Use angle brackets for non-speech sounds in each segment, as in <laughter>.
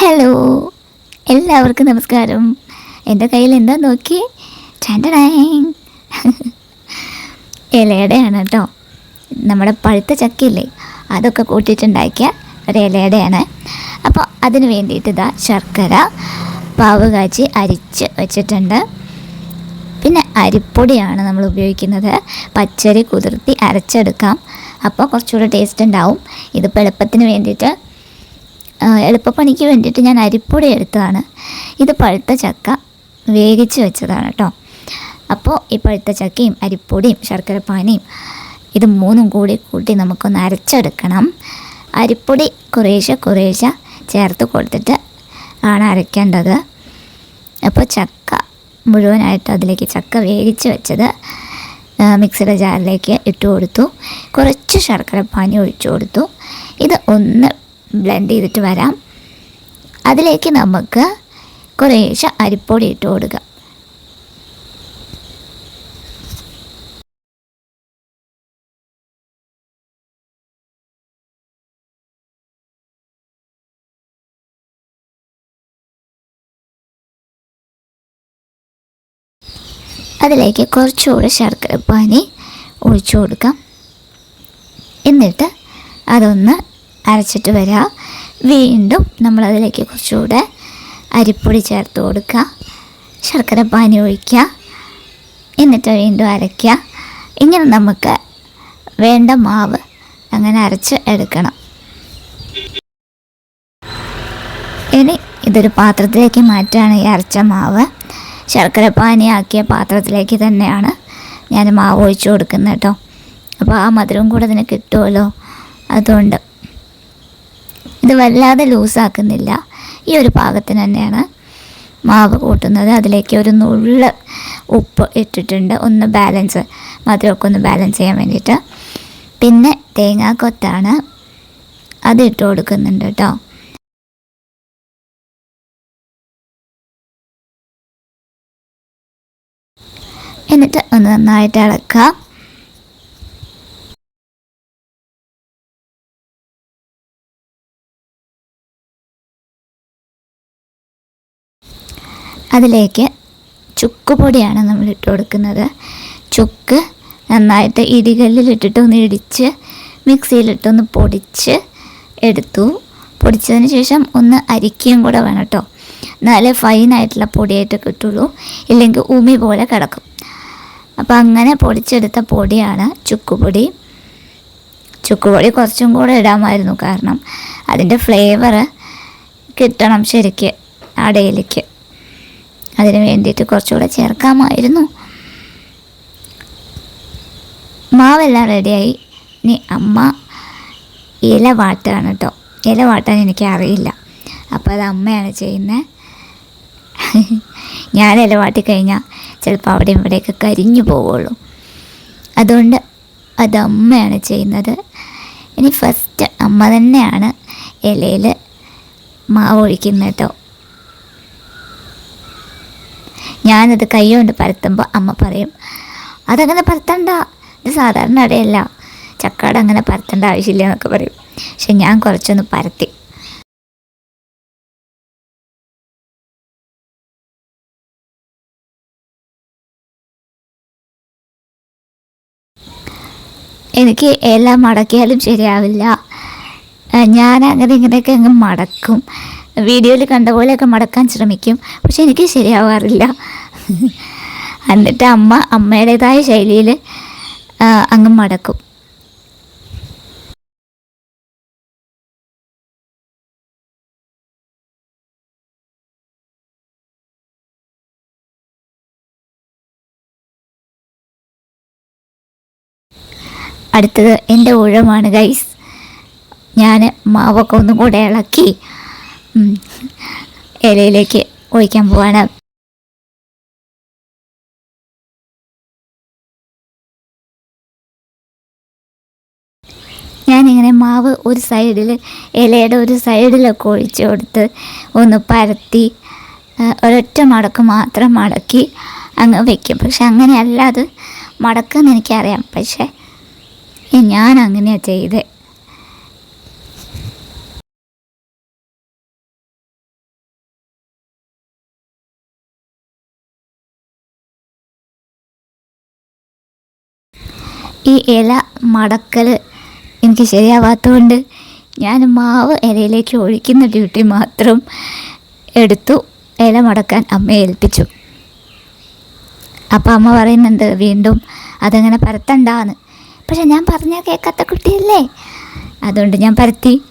Hello എല്ലാവർക്കും നമസ്കാരം. എന്റെ കയ്യിൽ എന്താ നോക്കി? ചാൻഡടാങ് <laughs> ഇലയുടെയാണ് കേട്ടോ നമ്മുടെ പഴുത്ത ചക്കയില്ലേ അതൊക്കെ കൂട്ടിയിട്ടുണ്ടാക്കിയ ഒരു ഇലയുടെയാണ്. അപ്പോൾ അതിന് വേണ്ടിയിട്ട് ഇതാ ശർക്കര പാവ് കാച്ചി അരിച്ച് വെച്ചിട്ടുണ്ട്. പിന്നെ അരിപ്പൊടിയാണ് നമ്മൾ ഉപയോഗിക്കുന്നത്. പച്ചരി കുതിർത്തി അരച്ചെടുക്കാം. അപ്പോൾ കുറച്ചുകൂടെ ടേസ്റ്റ് ഉണ്ടാവും. ഇതിപ്പോൾ എളുപ്പത്തിന് വേണ്ടിയിട്ട് എളുപ്പപ്പണിക്ക് വേണ്ടിയിട്ട് ഞാൻ അരിപ്പൊടി എടുത്തതാണ്. ഇത് പഴുത്ത ചക്ക വേവിച്ച് വെച്ചതാണ് കേട്ടോ അപ്പോൾ ഈ പഴുത്ത ചക്കയും അരിപ്പൊടിയും ശർക്കരപ്പാനിയും ഇത് മൂന്നും കൂടി കൂട്ടി നമുക്കൊന്ന് അരച്ചെടുക്കണം. അരിപ്പൊടി കുറേശ്ശെ കുറേശ്ശെ ചേർത്ത് കൊടുത്തിട്ട് ആണ് അരയ്ക്കേണ്ടത്. അപ്പോൾ ചക്ക മുഴുവനായിട്ട് അതിലേക്ക് ചക്ക വേവിച്ച് വെച്ചത് മിക്സിയുടെ ജാറിലേക്ക് ഇട്ട് കൊടുത്തു. കുറച്ച് ശർക്കരപ്പാനി ഒഴിച്ചു കൊടുത്തു. ഇത് ഒന്ന് ബ്ലെൻഡ് ചെയ്തിട്ട് വരാം. അതിലേക്ക് നമുക്ക് കുറേശ്ശെ അരിപ്പൊടി ഇട്ട് കൊടുക്കുക അതിലേക്ക് കുറച്ചുകൂടി ശർക്കരപ്പാനി ഒഴിച്ചു കൊടുക്കാം. എന്നിട്ട് അതൊന്ന് അരച്ചിട്ട് വരിക വീണ്ടും നമ്മളതിലേക്ക് കുറച്ചുകൂടെ അരിപ്പൊടി ചേർത്ത് കൊടുക്കുക. ശർക്കര പാനി ഒഴിക്കുക. എന്നിട്ട് വീണ്ടും അരയ്ക്കുക. ഇങ്ങനെ നമുക്ക് വേണ്ട മാവ് അങ്ങനെ അരച്ച് എടുക്കണം. ഇനി ഇതൊരു പാത്രത്തിലേക്ക് മാറ്റാണ് ഈ അരച്ച മാവ്. ശർക്കര പാനിയാക്കിയ പാത്രത്തിലേക്ക് തന്നെയാണ് ഞാൻ മാവ് ഒഴിച്ചു കൊടുക്കുന്നത് കേട്ടോ. അപ്പോൾ ആ മധുരവും കൂടെ അതിന് കിട്ടുമല്ലോ. അതുകൊണ്ട് ഇത് വല്ലാതെ ലൂസാക്കുന്നില്ല. ഈ ഒരു പാകത്തിന് തന്നെയാണ് മാവ് കൂട്ടുന്നത്. അതിലേക്ക് ഒരു നുള്ള് ഉപ്പ് ഇട്ടിട്ടുണ്ട്. ഒന്ന് ബാലൻസ് മധുരമൊക്കെ ഒന്ന് ബാലൻസ് ചെയ്യാൻ വേണ്ടിയിട്ട്. പിന്നെ തേങ്ങാക്കൊത്താണ് അത് ഇട്ട് കൊടുക്കുന്നുണ്ട് കേട്ടോ. എന്നിട്ട് ഒന്ന് നന്നായിട്ട് ഇളക്കുക. അതിലേക്ക് ചുക്ക് പൊടിയാണ് നമ്മൾ ഇട്ട് കൊടുക്കുന്നത്. ചുക്ക് നന്നായിട്ട് ഇടികല്ലിലിട്ടിട്ട് ഒന്ന് ഇടിച്ച് മിക്സിയിലിട്ടൊന്ന് പൊടിച്ച് എടുത്തു. പൊടിച്ചതിന് ശേഷം ഒന്ന് അരിക്കുകയും കൂടെ വേണം കേട്ടോ എന്നാലേ ഫൈനായിട്ടുള്ള പൊടിയായിട്ട് കിട്ടുള്ളൂ. ഇല്ലെങ്കിൽ ഉമി പോലെ കിടക്കും. അപ്പം അങ്ങനെ പൊടിച്ചെടുത്ത പൊടിയാണ് ചുക്കുപൊടി. ചുക്കുപൊടി കുറച്ചും കൂടെ ഇടാമായിരുന്നു കാരണം അതിന്റെ ഫ്ലേവർ കിട്ടണം ശരിക്ക് അടയിലേക്ക് അതിന് വേണ്ടിയിട്ട് കുറച്ചുകൂടെ ചേർക്കാമായിരുന്നു. മാവെല്ലാം റെഡിയായി. ഇനി അമ്മ ഇല വാട്ടാണ് കേട്ടോ ഇല വാട്ടാൻ എനിക്ക് അറിയില്ല അപ്പോൾ അത് അമ്മയാണ് ചെയ്യുന്നത്. <laughs> ഞാൻ ഇല വാട്ടിക്കഴിഞ്ഞാൽ ചിലപ്പോൾ അവിടെ ഇവിടെയൊക്കെ കരിഞ്ഞു പോവുള്ളൂ. അതുകൊണ്ട് അത് അമ്മയാണ് ചെയ്യുന്നത്. ഇനി ഫസ്റ്റ് അമ്മ തന്നെയാണ് ഇലയിൽ മാവ് ഒഴിക്കുന്നത് കേട്ടോ ഞാനത് കൈകൊണ്ട് പരത്തുമ്പോൾ അമ്മ പറയും അതങ്ങനെ പരത്തണ്ട. ഇത് സാധാരണ അടയല്ല. ചക്കാട് അങ്ങനെ പരത്തേണ്ട ആവശ്യമില്ല എന്നൊക്കെ പറയും. പക്ഷെ ഞാൻ കുറച്ചൊന്ന് പരത്തി. എനിക്ക് എല്ലാം മടക്കിയാലും ശരിയാവില്ല. ഞാൻ അങ്ങനെ ഇങ്ങനെയൊക്കെ അങ്ങ് മടക്കും. വീഡിയോയിൽ കണ്ട പോലെയൊക്കെ മടക്കാൻ ശ്രമിക്കും. പക്ഷെ എനിക്ക് ശരിയാവാറില്ല. <laughs> എന്നിട്ട് അമ്മ അമ്മയുടേതായ ശൈലിയിൽ അങ്ങ് മടക്കും. അടുത്തത് എന്റെ ഊഴമാണ് ഗൈസ് ഞാൻ മാവൊക്കെ ഒന്നും കൂടെ ഇളക്കി ഇലയിലേക്ക് ഒഴിക്കാൻ പോവാണ്. ഞാനിങ്ങനെ മാവ് ഒരു സൈഡിൽ ഇലയുടെ ഒരു സൈഡിലൊക്കെ ഒഴിച്ചു കൊടുത്ത് ഒന്ന് പരത്തി ഒരൊറ്റ മടക്ക് മാത്രം മടക്കി അങ്ങ് വയ്ക്കും പക്ഷെ അങ്ങനെയല്ല അത് മടക്കെന്ന് എനിക്കറിയാം. പക്ഷേ ഞാൻ അങ്ങനെയാണ് ചെയ്തേ. ഈ ഇല മടക്കൽ എനിക്ക് ശരിയാവാത്തതുകൊണ്ട് ഞാൻ മാവ് ഇലയിലേക്ക് ഒഴിക്കുന്ന ഡ്യൂട്ടി മാത്രം എടുത്തു. ഇല മടക്കാൻ അമ്മയെ ഏൽപ്പിച്ചു. അപ്പം അമ്മ പറയുന്നുണ്ട് വീണ്ടും അതങ്ങനെ പരത്തണ്ടാന്ന്. പക്ഷെ ഞാൻ പറഞ്ഞാൽ കേൾക്കാത്ത കുട്ടിയല്ലേ? അതുകൊണ്ട് ഞാൻ പരത്തി.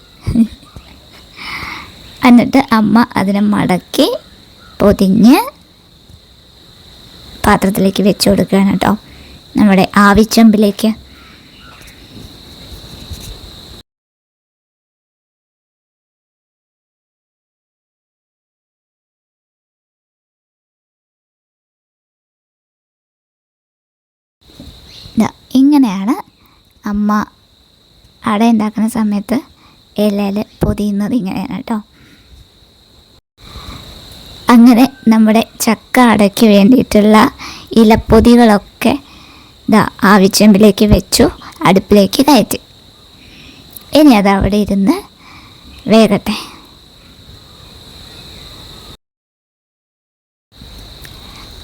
എന്നിട്ട് അമ്മ അതിനെ മടക്കി പൊതിഞ്ഞ് പാത്രത്തിലേക്ക് വെച്ച് കൊടുക്കുകയാണ് കേട്ടോ. നമ്മുടെ ആവിച്ചമ്പിലേക്ക്. ഇങ്ങനെയാണ് അമ്മ അട ഉണ്ടാക്കുന്ന സമയത്ത് ഇലയിൽ പൊതിയുന്നത് ഇങ്ങനെയാണ് കേട്ടോ. അങ്ങനെ നമ്മുടെ ചക്ക അടയ്ക്ക് വേണ്ടിയിട്ടുള്ള ഇലപ്പൊതികളൊക്കെ ഇതാ ആവിച്ചെമ്പിലേക്ക് വെച്ചു അടുപ്പിലേക്ക് കയറ്റി. ഇനി അത് അവിടെ ഇരുന്ന് വേകട്ടെ.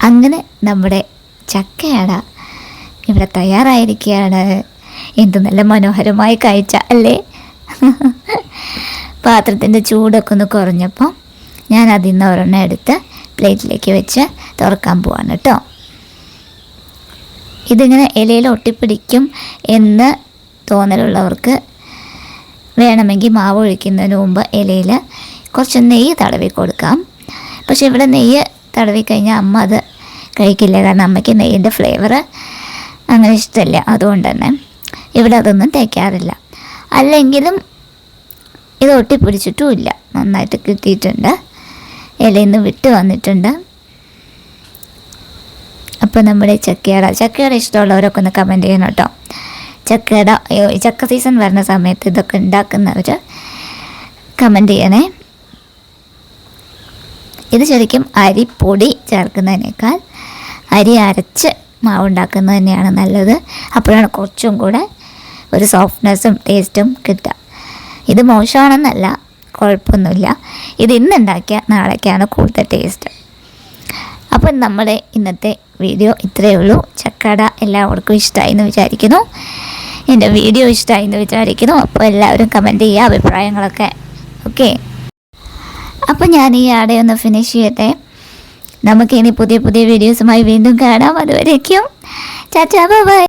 അങ്ങനെ നമ്മുടെ ചക്കയട ഇവിടെ തയ്യാറായിരിക്കുകയാണ്. എന്ത് നല്ല മനോഹരമായ കാഴ്ച അല്ലേ? <laughs> പാത്രത്തിന്റെ ചൂടൊക്കെ ഒന്ന് കുറഞ്ഞപ്പോൾ ഞാൻ അതിൽ നിന്ന് ഒരെണ്ണം എടുത്ത് പ്ലേറ്റിലേക്ക് വെച്ച് തുറക്കാൻ പോവാണ് കേട്ടോ. ഇതിങ്ങനെ ഇലയിൽ ഒട്ടിപ്പിടിക്കും എന്ന് തോന്നലുള്ളവർക്ക് വേണമെങ്കിൽ മാവ് ഒഴിക്കുന്നതിന് മുമ്പ് ഇലയിൽ കുറച്ച് നെയ്യ് തടവി കൊടുക്കാം. പക്ഷെ ഇവിടെ നെയ്യ് തടവി കഴിഞ്ഞാൽ അമ്മ അത് കഴിക്കില്ല. കാരണം അമ്മയ്ക്ക് നെയ്യിന്റെ ഫ്ലേവർ അങ്ങനെ ഇഷ്ടമില്ല. അതുകൊണ്ട് തന്നെ ഇവിടെ അതൊന്നും തേക്കാറില്ല. അല്ലെങ്കിലും ഇത് ഒട്ടിപ്പിടിച്ചിട്ടുമില്ല നന്നായിട്ട് കിട്ടിയിട്ടുണ്ട്. ഇലയിൽ നിന്ന് വിട്ട് വന്നിട്ടുണ്ട്. അപ്പോൾ നമ്മുടെ ചക്കയട ചക്കയട ഇഷ്ടമുള്ളവരൊക്കെ ഒന്ന് കമന്റ് ചെയ്യണം കേട്ടോ. ചക്കയട ചക്ക സീസൺ വരുന്ന സമയത്ത് ഇതൊക്കെ ഉണ്ടാക്കുന്നവർ കമന്റ് ചെയ്യണേ. ഇത് ശരിക്കും അരിപ്പൊടി ചേർക്കുന്നതിനേക്കാൾ അരി അരച്ച് മാവ് ഉണ്ടാക്കുന്നത് തന്നെയാണ് നല്ലത്. അപ്പോഴാണ് കുറച്ചും കൂടെ ഒരു സോഫ്റ്റ്നെസ്സും ടേസ്റ്റും കിട്ടുക. ഇത് മോശമാണെന്നല്ല കുഴപ്പമൊന്നുമില്ല. ഇത് ഇന്നുണ്ടാക്കിയ നാളേക്കാണ് കൂടുതൽ ടേസ്റ്റ് അപ്പം നമ്മുടെ ഇന്നത്തെ വീഡിയോ ഇത്രയേ ഉള്ളൂ. ചക്കട എല്ലാവർക്കും ഇഷ്ടമായി എന്ന് വിചാരിക്കുന്നു. എന്റെ വീഡിയോ ഇഷ്ടമായി എന്ന് വിചാരിക്കുന്നു. അപ്പോൾ എല്ലാവരും കമന്റ് ചെയ്യുക അഭിപ്രായങ്ങളൊക്കെ. ഓക്കെ അപ്പോൾ ഞാൻ ഈ ആടെ ഒന്ന് ഫിനിഷ് ചെയ്യട്ടെ. നമുക്കിനി പുതിയ പുതിയ വീഡിയോസുമായി വീണ്ടും കാണാം. അതുവരേക്കും ചാച്ചാ ബൈ